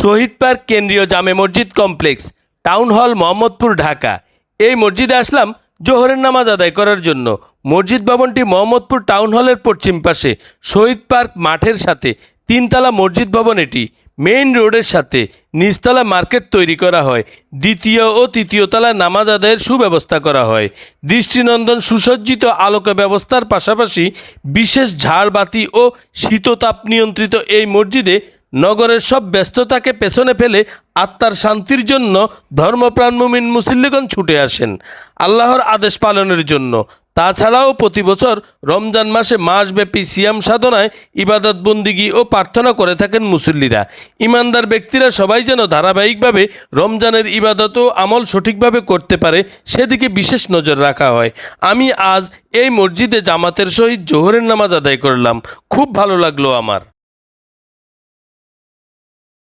শহীদ park কেন্দ্রীয় জামে মসজিদ complex, town hall Mohammadpur, Dhaka. এই মসজিদে আসলাম জোহরের নামাজ আদায় করার জন্য। মসজিদ ভবনটি মোহাম্মদপুর টাউন হলের পশ্চিম পাশে। শহীদ পার্ক মাঠের সাথে, তিনতলা মসজিদ ভবন এটি। মেইন রোডের সাথে নিচতলা মার্কেট তৈরি করা হয়। দ্বিতীয় ও তৃতীয় তলায় নামাজ আদায়ের সুব্যবস্থা করা হয়। দৃষ্টিনন্দন সুসজ্জিত আলোক ব্যবস্থার পাশাপাশি বিশেষ ঝাড়বাতি ও শীততাপ নিয়ন্ত্রিত এই মসজিদে নগরের সব ব্যস্ততাকে পেছনে ফেলে আত্মার শান্তির জন্য ধর্মপ্রাণ মুমিন মুসল্লিগণ ছুটে আসেন আল্লাহর আদেশ পালনের জন্য। তাছাড়াও প্রতি বছর রমজান মাসে মাসব্যাপী সিয়াম সাধনায় ইবাদত বন্দিগি ও প্রার্থনা করে থাকেন মুসল্লিরা। ইমানদার ব্যক্তিরা সবাই যেন ধারাবাহিকভাবে রমজানের ইবাদত ও আমল সঠিকভাবে করতে পারে, সেদিকে বিশেষ নজর রাখা হয়। আমি আজ এই মসজিদে জামাতের সহিত জোহরের নামাজ আদায় করলাম। খুব ভালো লাগল আমার।